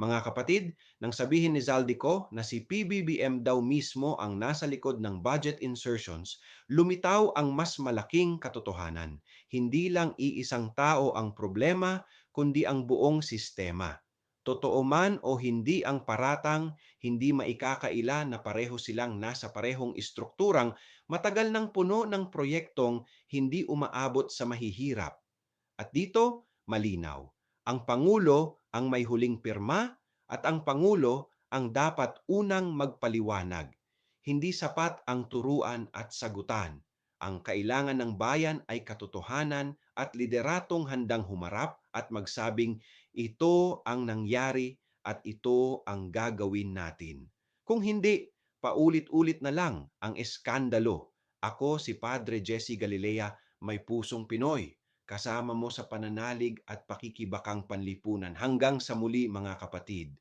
Mga kapatid, nang sabihin ni Zaldico na si PBBM daw mismo ang nasa likod ng budget insertions, lumitaw ang mas malaking katotohanan. Hindi lang iisang tao ang problema, kundi ang buong sistema. Totoo man o hindi ang paratang, hindi maikakaila na pareho silang nasa parehong istrukturang matagal nang puno ng proyektong hindi umaabot sa mahihirap. At dito, malinaw. Ang Pangulo ang may huling pirma at ang Pangulo ang dapat unang magpaliwanag. Hindi sapat ang turuan at sagutan. Ang kailangan ng bayan ay katotohanan at lideratong handang humarap at magsabing ito ang nangyari at ito ang gagawin natin. Kung hindi, paulit-ulit na lang ang eskandalo. Ako si Padre Jesse Galilea, may pusong Pinoy. Kasama mo sa pananalig at pakikibakang panlipunan. Hanggang sa muli mga kapatid.